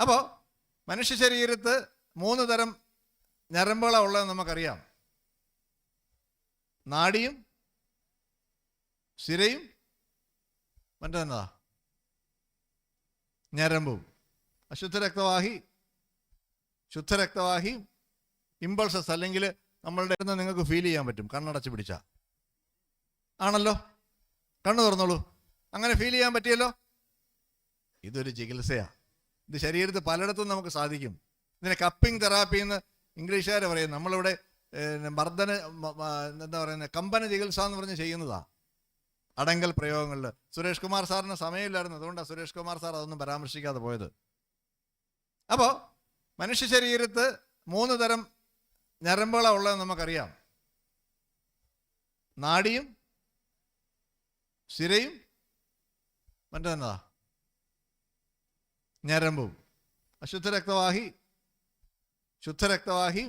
അപ്പോൾ മനുഷ്യ ശരീരത്ത് മൂന്ന് തരം ഞരമ്പുകളാണ് ഉള്ളതെന്ന് നമുക്കറിയാം. നാടിയും സിരയും മറ്റെന്താ ഞരമ്പും. ശുദ്ധ രക്തവാഹി ഇമ്പൾസസ് അല്ലെങ്കിൽ നമ്മളുടെ നിങ്ങൾക്ക് ഫീൽ ചെയ്യാൻ പറ്റും. കണ്ണടച്ച് പിടിച്ച. ആണല്ലോ? കണ്ണു തുറന്നോളൂ. അങ്ങനെ ഫീൽ ചെയ്യാൻ പറ്റിയല്ലോ? ഇതൊരു ചികിത്സയാ. ഇത് ശരീരത്തിൽ പലയിടത്തും നമുക്ക് സാധിക്കും. ഇതിനെ കപ്പിംഗ് തെറാപ്പി എന്ന് ഇംഗ്ലീഷുകാർ പറയും. നമ്മളിവിടെ മർദ്ദന എന്താ പറയുന്നത് കമ്പന ചികിത്സ എന്ന് പറഞ്ഞ് ചെയ്യുന്നതാ. അടങ്കൽ പ്രയോഗങ്ങളിൽ. സുരേഷ് കുമാർ സാറിന് സമയമില്ലായിരുന്നു. അതുകൊണ്ടാണ് സുരേഷ് കുമാർ സാർ അതൊന്നും പരാമർശിക്കാതെ പോയത്. അപ്പോൾ മനുഷ്യ ശരീരത്ത് മൂന്ന് തരം ഞരമ്പുകളാണ് ഉള്ളത് നമുക്കറിയാം. നാടിയും സിരയും മറ്റെന്താ ഞരമ്പും അശുദ്ധ രക്തവാഹി ശുദ്ധ രക്തവാഹി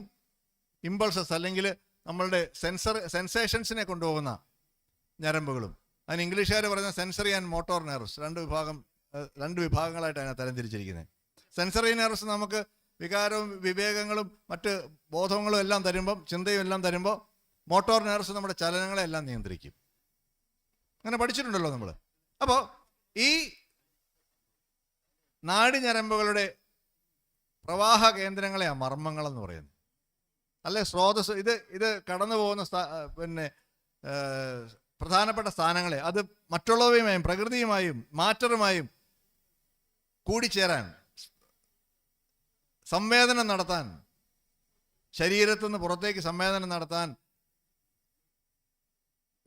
ഇമ്പൾസസ് അല്ലെങ്കിൽ നമ്മളുടെ സെൻസർ സെൻസേഷൻസിനെ കൊണ്ടുപോകുന്ന ഞരമ്പുകളും. അതിന് ഇംഗ്ലീഷുകാർ പറയുന്ന സെൻസറി ആൻഡ് മോട്ടോർ നെർവ്സ് രണ്ട് വിഭാഗം രണ്ട് വിഭാഗങ്ങളായിട്ട് അതിനെ തരംതിരിച്ചിരിക്കുന്നത് സെൻസറി നെർവ്സ് നമുക്ക് വികാരവും വിവേകങ്ങളും മറ്റ് ബോധങ്ങളും എല്ലാം തരുമ്പം ചിന്തയും എല്ലാം തരുമ്പോൾ മോട്ടോർ നെർവ്സ് നമ്മുടെ ചലനങ്ങളെ എല്ലാം നിയന്ത്രിക്കും. അങ്ങനെ പഠിച്ചിട്ടുണ്ടല്ലോ നമ്മൾ അപ്പോൾ ഈ നാഡി ഞരമ്പുകളുടെ പ്രവാഹ കേന്ദ്രങ്ങളെയാണ് മർമ്മങ്ങൾ എന്ന് പറയുന്നത് അല്ലെ സ്രോതസ് ഇത് ഇത് കടന്നു പോകുന്ന പിന്നെ പ്രധാനപ്പെട്ട സ്ഥാനങ്ങളെ അത് മറ്റുള്ളവയുമായും പ്രകൃതിയുമായും മാറ്ററുമായും കൂടിച്ചേരാൻ സംവേദനം നടത്താൻ ശരീരത്തു നിന്ന് പുറത്തേക്ക് സംവേദനം നടത്താൻ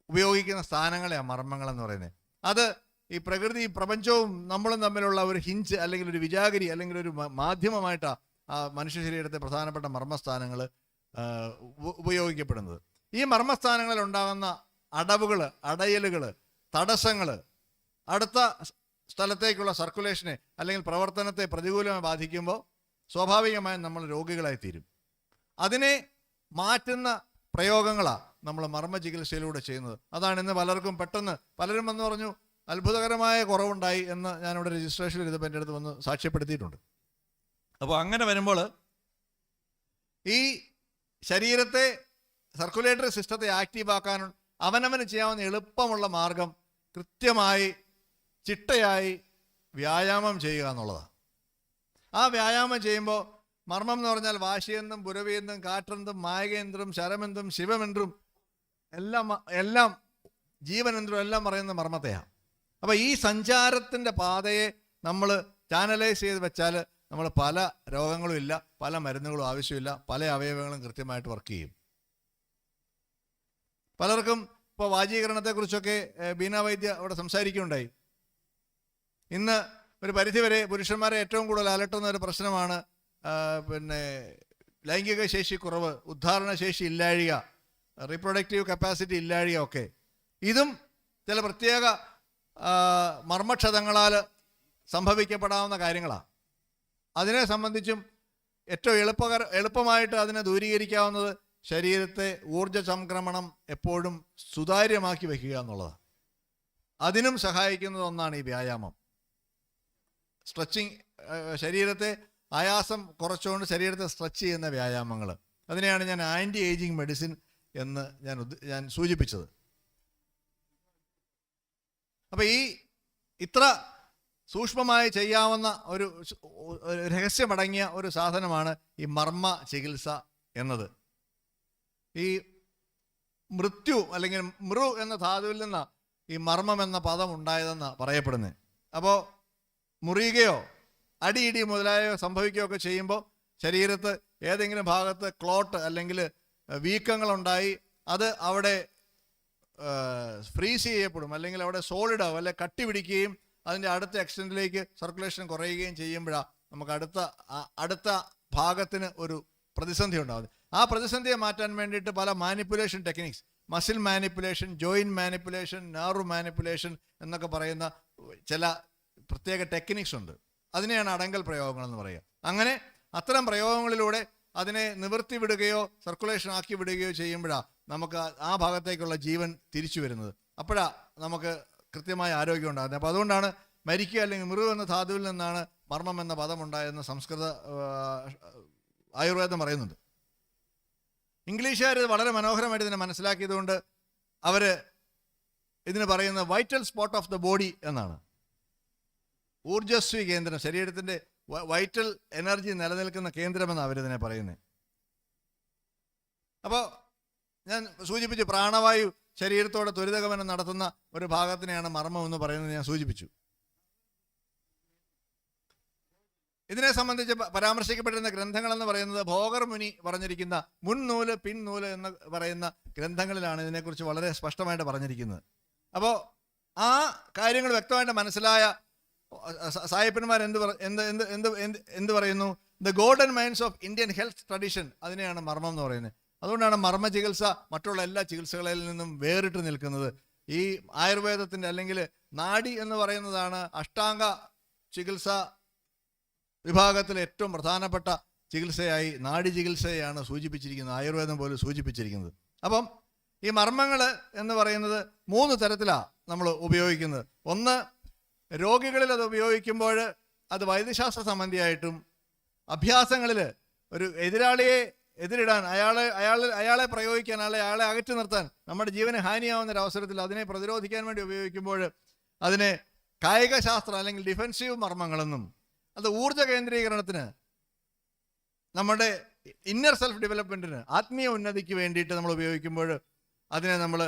ഉപയോഗിക്കുന്ന സ്ഥാനങ്ങളെയാണ് മർമ്മങ്ങൾ എന്ന് പറയുന്നത്. അത് ഈ പ്രകൃതി പ്രപഞ്ചവും നമ്മളും തമ്മിലുള്ള ഒരു ഹിഞ്ച് അല്ലെങ്കിൽ ഒരു വിജാഗരി അല്ലെങ്കിൽ ഒരു മാധ്യമമായിട്ടാണ് ആ മനുഷ്യ ശരീരത്തെ പ്രധാനപ്പെട്ട മർമ്മസ്ഥാനങ്ങൾ ഉപയോഗിക്കപ്പെടുന്നത്. ഈ മർമ്മസ്ഥാനങ്ങളിൽ ഉണ്ടാകുന്ന അടവുകൾ അടയലുകൾ തടസ്സങ്ങൾ അടുത്ത സ്ഥലത്തേക്കുള്ള സർക്കുലേഷനെ അല്ലെങ്കിൽ പ്രവർത്തനത്തെ പ്രതികൂലമായി ബാധിക്കുമ്പോൾ സ്വാഭാവികമായും നമ്മൾ രോഗികളായി തീരും. അതിനെ മാറ്റുന്ന പ്രയോഗങ്ങളാണ് നമ്മൾ മർമ്മ ചികിത്സയിലൂടെ ചെയ്യുന്നത്. അതാണ് ഇന്ന് പലർക്കും പെട്ടെന്ന് പലരും വന്ന് പറഞ്ഞു അത്ഭുതകരമായ കുറവുണ്ടായി എന്ന് ഞാനിവിടെ രജിസ്ട്രേഷൻ ചെയ്തപ്പോൾ എന്റെ അടുത്ത് വന്ന് സാക്ഷ്യപ്പെടുത്തിയിട്ടുണ്ട്. അപ്പോൾ അങ്ങനെ വരുമ്പോൾ ഈ ശരീരത്തെ സർക്കുലേറ്ററി സിസ്റ്റത്തെ ആക്റ്റീവ് ആക്കാൻ അവനവന് ചെയ്യാവുന്ന എളുപ്പമുള്ള മാർഗം കൃത്യമായി ചിട്ടയായി വ്യായാമം ചെയ്യുക എന്നുള്ളതാണ്. ആ വ്യായാമം ചെയ്യുമ്പോൾ മർമ്മം എന്ന് പറഞ്ഞാൽ വാശിയെന്നും പുരവിയെന്നും കാറ്റെന്തും മായകേന്ദ്രം ശരമെന്തും ശിവമെന്തും എല്ലാം എല്ലാം ജീവനെന്തും എല്ലാം പറയുന്ന മർമ്മത്തെയാണ്. അപ്പോൾ ഈ സഞ്ചാരത്തിന്റെ പാതയെ നമ്മൾ ചാനലൈസ് ചെയ്ത് വെച്ചാൽ നമ്മൾ പല രോഗങ്ങളും ഇല്ല പല മരുന്നുകളും ആവശ്യമില്ല പല അവയവങ്ങളും കൃത്യമായിട്ട് വർക്ക് ചെയ്യും. പലർക്കും ഇപ്പോൾ വാചീകരണത്തെക്കുറിച്ചൊക്കെ ഏഹ്, ബീന വൈദ്യ അവിടെ സംസാരിക്കുകയുണ്ടായി ഇന്ന് ഒരു പരിധിവരെ പുരുഷന്മാരെ ഏറ്റവും കൂടുതൽ അലട്ടുന്ന ഒരു പ്രശ്നമാണ് പിന്നെ ലൈംഗിക ശേഷി കുറവ് ഉദ്ധാരണ ശേഷി ഇല്ലാഴിക റീപ്രൊഡക്റ്റീവ് കപ്പാസിറ്റി ഇല്ലാഴിക ഒക്കെ. ഇതും ചില പ്രത്യേക മർമ്മക്ഷതങ്ങളാൽ സംഭവിക്കപ്പെടാവുന്ന കാര്യങ്ങളാണ് അതിനെ സംബന്ധിച്ചും ഏറ്റവും എളുപ്പകര എളുപ്പമായിട്ട് അതിനെ ദൂരീകരിക്കാവുന്നത് ശരീരത്തെ ഊർജ സംക്രമണം എപ്പോഴും സുതാര്യമാക്കി വയ്ക്കുക എന്നുള്ളതാണ് അതിനും സഹായിക്കുന്നത് ഒന്നാണ് ഈ വ്യായാമം. സ്ട്രെച്ചിങ് ശരീരത്തെ ആയാസം കുറച്ചുകൊണ്ട് ശരീരത്തെ സ്ട്രെച്ച് ചെയ്യുന്ന വ്യായാമങ്ങൾ. അതിനെയാണ് ഞാൻ ആന്റി ഏജിങ് മെഡിസിൻ എന്ന് ഞാൻ ഞാൻ സൂചിപ്പിച്ചത്. അപ്പം ഈ ഇത്ര സൂക്ഷ്മമായി ചെയ്യാവുന്ന ഒരു രഹസ്യമടങ്ങിയ ഒരു സാധനമാണ് ഈ മർമ്മ ചികിത്സ എന്നത്. ഈ മൃത്യു അല്ലെങ്കിൽ മൃ എന്ന ധാതുവിൽ നിന്ന് ഈ മർമ്മം എന്ന പദം ഉണ്ടായതെന്ന് പറയപ്പെടുന്നത് അപ്പോൾ മുറിയുകയോ അടിയിടി മുതലായവ സംഭവിക്കുകയോ ഒക്കെ ചെയ്യുമ്പോൾ ശരീരത്ത് ഏതെങ്കിലും ഭാഗത്ത് ക്ലോട്ട് അല്ലെങ്കിൽ വീക്കങ്ങളുണ്ടായി അത് അവിടെ ഫ്രീസ് ചെയ്യപ്പെടും. അല്ലെങ്കിൽ അവിടെ സോളിഡ് ആവും. അല്ലെ കട്ടി പിടിക്കുകയും അതിന്റെ അടുത്ത എക്സ്റ്റന്റിലേക്ക് സർക്കുലേഷൻ കുറയുകയും ചെയ്യുമ്പോഴാണ് നമുക്ക് അടുത്ത അടുത്ത ഭാഗത്തിന് ഒരു പ്രതിസന്ധി ഉണ്ടാകുന്നത് ആ പ്രതിസന്ധിയെ മാറ്റാൻ വേണ്ടിയിട്ട് പല manipulation techniques muscle manipulation joint manipulation nerve manipulation എന്നൊക്കെ പറയുന്ന ചില പ്രത്യേക ടെക്നിക്സ് ഉണ്ട്. അതിനെയാണ് അടങ്കൽ പ്രയോഗങ്ങൾ എന്ന് പറയുക. അങ്ങനെ അത്തരം പ്രയോഗങ്ങളിലൂടെ അതിനെ നിവർത്തി വിടുകയോ സർക്കുലേഷൻ ആക്കി വിടുകയോ ചെയ്യുമ്പോഴാണ് നമുക്ക് ആ- ഭാഗത്തേക്കുള്ള ജീവൻ തിരിച്ചു വരുന്നത്. അപ്പോഴാണ് നമുക്ക് കൃത്യമായ ആരോഗ്യം ഉണ്ടാകുന്നത്. അപ്പോൾ അതുകൊണ്ടാണ് മരിക്കുക അല്ലെങ്കിൽ മൃഗു എന്ന ധാതുവിൽ നിന്നാണ് മർമ്മം എന്ന പദം പദമുണ്ടായെന്ന് സംസ്കൃത ആയുർവേദം പറയുന്നുണ്ട്. ഇംഗ്ലീഷുകാർ ഇത് വളരെ മനോഹരമായിട്ട് ഇതിനെ മനസ്സിലാക്കിയതുകൊണ്ട് അവർ ഇതിന് പറയുന്ന vital spot of the body എന്നാണ്. ഊർജസ്വി കേന്ദ്രം ശരീരത്തിന്റെ വൈറ്റൽ എനർജി നിലനിൽക്കുന്ന കേന്ദ്രമെന്നാണ് അവരിതിനെ പറയുന്നത്. അപ്പോൾ ഞാൻ സൂചിപ്പിച്ചു പ്രാണവായു ശരീരത്തോടെ ത്വരിതഗമനം നടത്തുന്ന ഒരു ഭാഗത്തിനെയാണ് മർമ്മം എന്ന് പറയുന്നത് ഞാൻ സൂചിപ്പിച്ചു. ഇതിനെ സംബന്ധിച്ച് പരാമർശിക്കപ്പെട്ടിരുന്ന ഗ്രന്ഥങ്ങൾ എന്ന് പറയുന്നത് ഭോഗർ മുനി പറഞ്ഞിരിക്കുന്ന മുൻനൂൽ പിൻനൂൽ എന്ന് പറയുന്ന ഗ്രന്ഥങ്ങളിലാണ് ഇതിനെക്കുറിച്ച് വളരെ സ്പഷ്ടമായിട്ട് പറഞ്ഞിരിക്കുന്നത്. അപ്പോൾ ആ കാര്യങ്ങൾ വ്യക്തമായിട്ട് മനസ്സിലായ സായിപ്പന്മാർ എന്ത് എന്ത് എന്ത് എന്ത് എന്ത് പറയുന്നു? The golden minds of Indian health tradition അതിനെയാണ് മർമ്മം എന്ന് പറയുന്നത്. അതുകൊണ്ടാണ് മർമ്മ ചികിത്സ മറ്റുള്ള എല്ലാ ചികിത്സകളിൽ നിന്നും വേറിട്ട് നിൽക്കുന്നത്. ഈ ആയുർവേദത്തിന്റെ അല്ലെങ്കിൽ നാഡി എന്ന് പറയുന്നതാണ് അഷ്ടാംഗ ചികിത്സ വിഭാഗത്തിലെ ഏറ്റവും പ്രധാനപ്പെട്ട ചികിത്സയായി നാഡി ചികിത്സയാണ് സൂചിപ്പിച്ചിരിക്കുന്നത് ആയുർവേദം പോലും സൂചിപ്പിച്ചിരിക്കുന്നത്. അപ്പം ഈ മർമ്മങ്ങൾ എന്ന് പറയുന്നത് മൂന്ന് തരത്തിലാണ് നമ്മൾ ഉപയോഗിക്കുന്നത്. ഒന്ന് രോഗികളിൽ അത് ഉപയോഗിക്കുമ്പോൾ അത് വൈദ്യശാസ്ത്ര സംബന്ധിയായിട്ടും അഭ്യാസങ്ങളിൽ ഒരു എതിരാളിയെ എതിരിടാൻ അയാളെ അയാളെ അയാളെ പ്രയോഗിക്കാൻ അല്ലെ അയാളെ അകറ്റി നിർത്താൻ നമ്മുടെ ജീവന് ഹാനിയാവുന്ന ഒരു അവസരത്തിൽ അതിനെ പ്രതിരോധിക്കാൻ വേണ്ടി ഉപയോഗിക്കുമ്പോൾ അതിനെ കായിക ശാസ്ത്രം അല്ലെങ്കിൽ ഡിഫൻസീവ് മർമ്മങ്ങളെന്നും അത് ഊർജ കേന്ദ്രീകരണത്തിന് നമ്മുടെ ഇന്നർ സെൽഫ് ഡെവലപ്മെന്റിന് ആത്മീയ ഉന്നതിക്ക് വേണ്ടിയിട്ട് നമ്മൾ ഉപയോഗിക്കുമ്പോൾ അതിനെ നമ്മൾ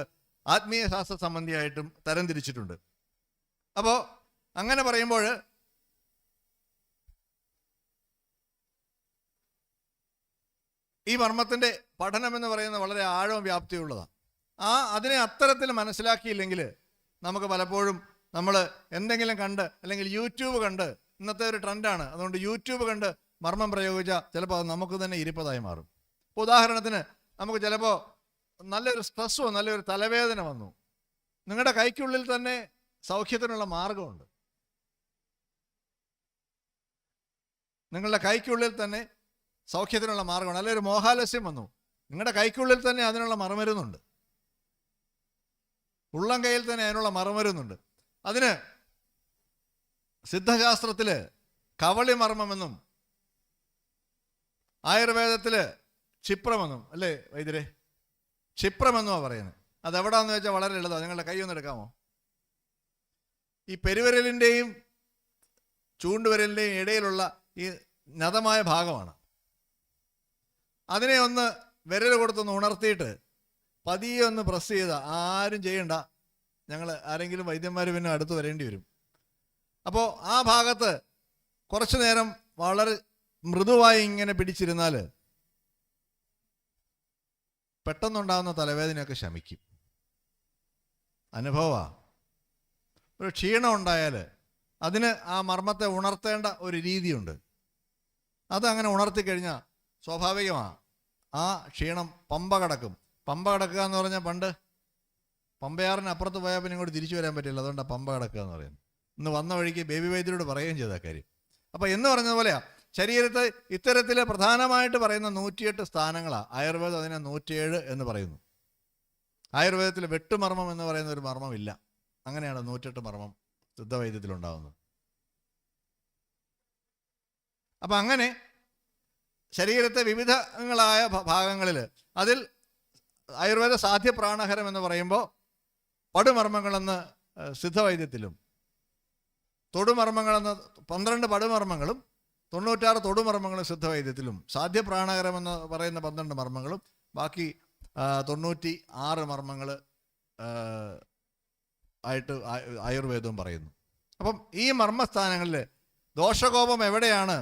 ആത്മീയ ശാസ്ത്ര സംബന്ധിയായിട്ടും തരംതിരിച്ചിട്ടുണ്ട്. അപ്പോൾ അങ്ങനെ പറയുമ്പോൾ ഈ മർമ്മത്തിന്റെ പഠനം എന്ന് പറയുന്നത് വളരെ ആഴവും വ്യാപ്തിയുള്ളതാണ്. ആ അതിനെ അത്തരത്തിൽ മനസ്സിലാക്കിയില്ലെങ്കിൽ നമുക്ക് പലപ്പോഴും നമ്മൾ എന്തെങ്കിലും കണ്ട് അല്ലെങ്കിൽ യൂട്യൂബ് കണ്ട് ഇന്നത്തെ ഒരു ട്രെൻഡാണ്. അതുകൊണ്ട് യൂട്യൂബ് കണ്ട് മർമ്മം പ്രയോഗിച്ചാൽ ചിലപ്പോൾ അത് നമുക്ക് തന്നെ ഇരിപ്പതായി മാറും. ഇപ്പോൾ ഉദാഹരണത്തിന് നമുക്ക് ചിലപ്പോൾ നല്ലൊരു സ്ട്രെസ്സോ നല്ലൊരു തലവേദന വന്നു. നിങ്ങളുടെ കൈക്കുള്ളിൽ തന്നെ സൗഖ്യത്തിനുള്ള മാർഗമുണ്ട് നിങ്ങളുടെ കൈക്കുള്ളിൽ തന്നെ സൗഖ്യത്തിനുള്ള മാർഗമാണ് അല്ലെങ്കിൽ ഒരു മോഹാലസ്യം വന്നു. നിങ്ങളുടെ കൈക്കുള്ളിൽ തന്നെ അതിനുള്ള മറുമരുന്നുണ്ട്. ഉള്ളം കയ്യിൽ തന്നെ അതിനുള്ള മറുമരുന്നുണ്ട്. അതിന് സിദ്ധശാസ്ത്രത്തിൽ കവളി മർമ്മമെന്നും ആയുർവേദത്തിൽ ക്ഷിപ്രമെന്നും അല്ലേ വൈദ്യരെ? ക്ഷിപ്രമെന്നുമാണ് പറയുന്നത്. അതെവിടാന്ന് വെച്ചാൽ വളരെ എളുതാണ് നിങ്ങളുടെ കൈ ഒന്ന് എടുക്കാമോ? ഈ പെരുവിരലിന്റെയും ചൂണ്ടുവിരലിന്റെയും ഇടയിലുള്ള ഈ നതമായ ഭാഗമാണ്. അതിനെ ഒന്ന് വിരൽ കൊടുത്തൊന്ന് ഉണർത്തിയിട്ട് പതിയെ ഒന്ന് പ്രസ് ചെയ്ത. ആരും ചെയ്യണ്ട. ഞങ്ങൾ ആരെങ്കിലും വൈദ്യന്മാർ പിന്നെ അടുത്ത് വരേണ്ടി വരും. അപ്പോൾ ആ ഭാഗത്ത് കുറച്ചു നേരം വളരെ മൃദുവായി ഇങ്ങനെ പിടിച്ചിരുന്നാൽ പെട്ടെന്നുണ്ടാകുന്ന തലവേദനയൊക്കെ ശമിക്കും. അനുഭവമാ ഒരു ക്ഷീണം ഉണ്ടായാൽ അതിന് ആ മർമ്മത്തെ ഉണർത്തേണ്ട ഒരു രീതിയുണ്ട്. അത് അങ്ങനെ ഉണർത്തി കഴിഞ്ഞാൽ സ്വാഭാവികമാണ് ആ ക്ഷീണം പമ്പ കടക്കും. പമ്പ കടക്കുക എന്ന് പറഞ്ഞാൽ പണ്ട് പമ്പയാറിന് അപ്പുറത്ത് പോയാൽ പിന്നെ ഇങ്ങോട്ട് തിരിച്ചു വരാൻ പറ്റില്ല. അതുകൊണ്ടാണ് പമ്പ കടക്കുക എന്ന് പറയുന്നത്. ഇന്ന് വന്ന വഴിക്ക് ബേബി വൈദ്യരോട് പറയുകയും ചെയ്ത കാര്യം. അപ്പോൾ എന്ന് പറഞ്ഞ പോലെയാണ് ശരീരത്തെ ഇത്തരത്തിൽ പ്രധാനമായിട്ട് പറയുന്ന നൂറ്റിയെട്ട് സ്ഥാനങ്ങളാണ് ആയുർവേദം അതിനെ നൂറ്റിയേഴ് എന്ന് പറയുന്നു. ആയുർവേദത്തിൽ വെട്ടുമർമ്മം എന്ന് പറയുന്ന ഒരു മർമ്മമില്ല. അങ്ങനെയാണ് നൂറ്റെട്ട് മർമ്മം സിദ്ധവൈദ്യത്തിലുണ്ടാകുന്നത് അപ്പം അങ്ങനെ ശരീരത്തെ വിവിധങ്ങളായ ഭാഗങ്ങളിൽ. അതിൽ ആയുർവേദ സാധ്യ പ്രാണഹരം എന്ന് പറയുമ്പോൾ പടുമർമ്മങ്ങളെന്ന് സിദ്ധവൈദ്യത്തിലും തൊടുമർമ്മങ്ങളെന്ന് പന്ത്രണ്ട് പടുമർമ്മങ്ങളും തൊണ്ണൂറ്റാറ് തൊടുമർമ്മങ്ങളും സിദ്ധവൈദ്യത്തിലും സാധ്യ പ്രാണഹരം എന്ന് പറയുന്ന പന്ത്രണ്ട് മർമ്മങ്ങളും ബാക്കി തൊണ്ണൂറ്റി ആറ് മർമ്മങ്ങൾ ആയിട്ട് ആയുർവേദവും പറയുന്നു. അപ്പം ഈ മർമ്മസ്ഥാനങ്ങളിൽ ദോഷകോപം എവിടെയാണ്?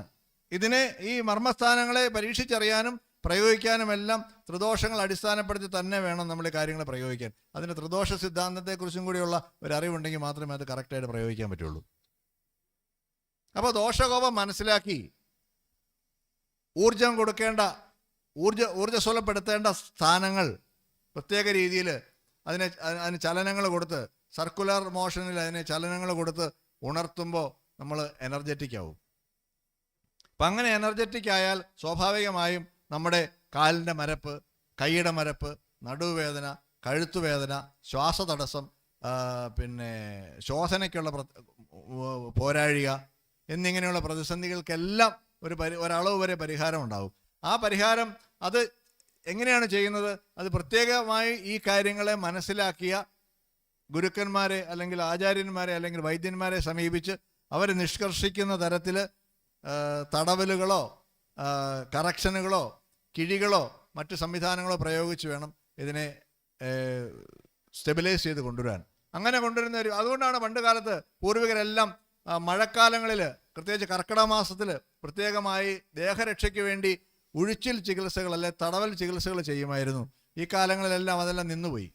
ഇതിനെ ഈ മർമ്മസ്ഥാനങ്ങളെ പരീക്ഷിച്ചറിയാനും പ്രയോഗിക്കാനുമെല്ലാം ത്രിദോഷങ്ങൾ അടിസ്ഥാനപ്പെടുത്തി തന്നെ വേണം നമ്മൾ ഈ കാര്യങ്ങൾ പ്രയോഗിക്കാൻ. അതിന് ത്രിദോഷ സിദ്ധാന്തത്തെക്കുറിച്ചും കൂടിയുള്ള ഒരു അറിവുണ്ടെങ്കിൽ മാത്രമേ അത് കറക്റ്റായിട്ട് പ്രയോഗിക്കാൻ പറ്റുള്ളൂ. അപ്പോൾ ദോഷകോപം മനസ്സിലാക്കി. ഊർജം കൊടുക്കേണ്ട ഊർജ ഊർജസ്വലപ്പെടുത്തേണ്ട സ്ഥാനങ്ങൾ പ്രത്യേക രീതിയിൽ അതിനെ അതിന് ചലനങ്ങൾ കൊടുത്ത് സർക്കുലർ മോഷനിൽ അതിനെ ചലനങ്ങൾ കൊടുത്ത് ഉണർത്തുമ്പോൾ നമ്മൾ എനർജറ്റിക് ആവും. അപ്പം അങ്ങനെ എനർജറ്റിക് ആയാൽ സ്വാഭാവികമായും നമ്മുടെ കാലിന്റെ മരപ്പ് കൈയുടെ മരപ്പ് നടുവേദന കഴുത്തുവേദന ശ്വാസതടസ്സം പിന്നെ ശോധനയ്ക്കുള്ള പ്ര- പോരാഴിക എന്നിങ്ങനെയുള്ള പ്രതിസന്ധികൾക്കെല്ലാം ഒരു പരി ഒരളവ് വരെ പരിഹാരം ഉണ്ടാവും. ആ പരിഹാരം അത് എങ്ങനെയാണ് ചെയ്യുന്നത്? അത് പ്രത്യേകമായി ഈ കാര്യങ്ങളെ മനസ്സിലാക്കിയ ഗുരുക്കന്മാരെ അല്ലെങ്കിൽ ആചാര്യന്മാരെ അല്ലെങ്കിൽ വൈദ്യന്മാരെ സമീപിച്ച് അവർ നിഷ്കർഷിക്കുന്ന തരത്തിൽ തടവലുകളോ കറക്ഷനുകളോ കിഴികളോ മറ്റ് സംവിധാനങ്ങളോ പ്രയോഗിച്ച് വേണം ഇതിനെ സ്റ്റെബിലൈസ് ചെയ്ത് കൊണ്ടുവരാൻ. അങ്ങനെ കൊണ്ടുവരുന്ന ഒരു അതുകൊണ്ടാണ് പണ്ട് കാലത്ത് പൂർവികരെല്ലാം മഴക്കാലങ്ങളിൽ പ്രത്യേകിച്ച് കർക്കിടക മാസത്തിൽ പ്രത്യേകമായി ദേഹരക്ഷയ്ക്ക് വേണ്ടി ഉഴിച്ചിൽ ചികിത്സകൾ അല്ലെ തടവൽ ചികിത്സകൾ ചെയ്യുമായിരുന്നു. ഈ കാലങ്ങളിലെല്ലാം അതെല്ലാം നിന്നുപോയി.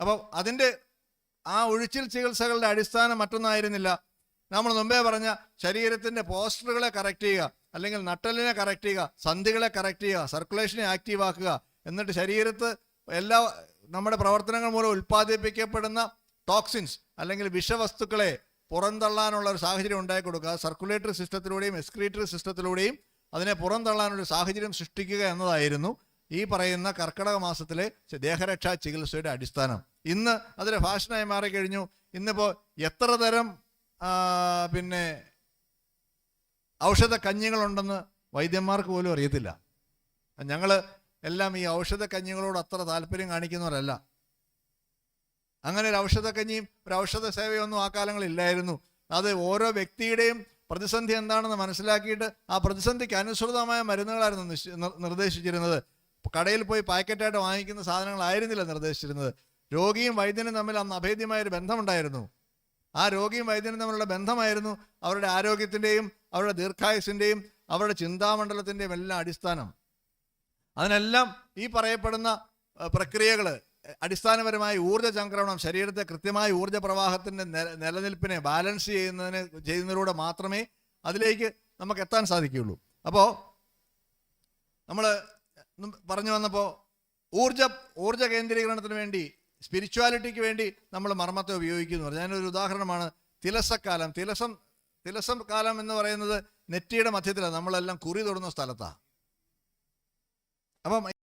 അപ്പോൾ അതിന്റെ ആ ഒഴിച്ചിൽ ചികിത്സകളുടെ അടിസ്ഥാനം മറ്റൊന്നായിരുന്നില്ല. നമ്മൾ മുമ്പേ പറഞ്ഞ ശരീരത്തിന്റെ പോസ്റ്ററുകളെ കറക്റ്റ് ചെയ്യുക അല്ലെങ്കിൽ നട്ടലിനെ കറക്റ്റ് ചെയ്യുക സന്ധികളെ കറക്റ്റ് ചെയ്യുക സർക്കുലേഷനെ ആക്റ്റീവ് ആക്കുക എന്നിട്ട് ശരീരത്ത് എല്ലാ നമ്മുടെ പ്രവർത്തനങ്ങൾ മൂലം ഉൽപ്പാദിപ്പിക്കപ്പെടുന്ന ടോക്സിൻസ് അല്ലെങ്കിൽ വിഷവസ്തുക്കളെ പുറന്തള്ളാനുള്ള ഒരു സാഹചര്യം ഉണ്ടാക്കി കൊടുക്കുക. സർക്കുലേറ്ററി സിസ്റ്റത്തിലൂടെയും എക്സ്ക്രീറ്ററി സിസ്റ്റത്തിലൂടെയും അതിനെ പുറന്തള്ളാനുള്ള സാഹചര്യം സൃഷ്ടിക്കുക എന്നതായിരുന്നു ഈ പറയുന്ന കർക്കിടക മാസത്തിലെ ദേഹരക്ഷാ ചികിത്സയുടെ അടിസ്ഥാനം. ഇന്ന് അതിലെ ഫാഷനായി മാറിക്കഴിഞ്ഞു. ഇന്നിപ്പോൾ എത്ര തരം പിന്നെ ഔഷധ കഞ്ഞികളുണ്ടെന്ന് വൈദ്യന്മാർക്ക് പോലും അറിയത്തില്ല. ഞങ്ങൾ എല്ലാം ഈ ഔഷധ കഞ്ഞികളോട് അത്ര താല്പര്യം കാണിക്കുന്നവരല്ല. അങ്ങനെ ഒരു ഔഷധ കഞ്ഞിയും ഒരു ഔഷധ സേവയൊന്നും ആ കാലങ്ങളിൽ ഇല്ലായിരുന്നു അത് ഓരോ വ്യക്തിയുടെയും പ്രതിസന്ധി എന്താണെന്ന് മനസ്സിലാക്കിയിട്ട് ആ പ്രതിസന്ധിക്ക് അനുസൃതമായ മരുന്നുകളായിരുന്നു നിർദ്ദേശിച്ചിരുന്നത്. കടയിൽ പോയി പാക്കറ്റായിട്ട് വാങ്ങിക്കുന്ന സാധനങ്ങളായിരുന്നില്ല നിർദ്ദേശിച്ചിരുന്നത്. രോഗിയും വൈദ്യനും തമ്മിൽ അന്ന് അഭേദ്യമായ ഒരു ബന്ധമുണ്ടായിരുന്നു. ആ രോഗിയും വൈദ്യനും തമ്മിലുള്ള ബന്ധമായിരുന്നു അവരുടെ ആരോഗ്യത്തിന്റെയും അവരുടെ ദീർഘായുസിന്റെയും അവരുടെ ചിന്താമണ്ഡലത്തിന്റെയും എല്ലാം അടിസ്ഥാനം. അതിനെല്ലാം ഈ പറയപ്പെടുന്ന പ്രക്രിയകൾ അടിസ്ഥാനപരമായി ഊർജ ചംക്രമണം ശരീരത്തെ കൃത്യമായി ഊർജ പ്രവാഹത്തിന്റെ നിലനിൽപ്പിനെ ബാലൻസ് ചെയ്യുന്നതിന് ചെയ്യുന്നതിലൂടെ മാത്രമേ അതിലേക്ക് നമുക്ക് എത്താൻ സാധിക്കുകയുള്ളൂ. അപ്പോൾ നമ്മൾ പറഞ്ഞു വന്നപ്പോൾ ഊർജ ഊർജ കേന്ദ്രീകരണത്തിന് വേണ്ടി സ്പിരിച്വാലിറ്റിക്ക് വേണ്ടി നമ്മൾ മർമ്മത്തെ ഉപയോഗിക്കുന്നു. ഞാനൊരു ഉദാഹരണമാണ്. തിലസക്കാലം. തിലസം തിലസം കാലം എന്ന് പറയുന്നത് നെറ്റിയുടെ മധ്യത്തിലാണ്. നമ്മളെല്ലാം കുറി തൊടുന്ന സ്ഥലത്താണ് അപ്പം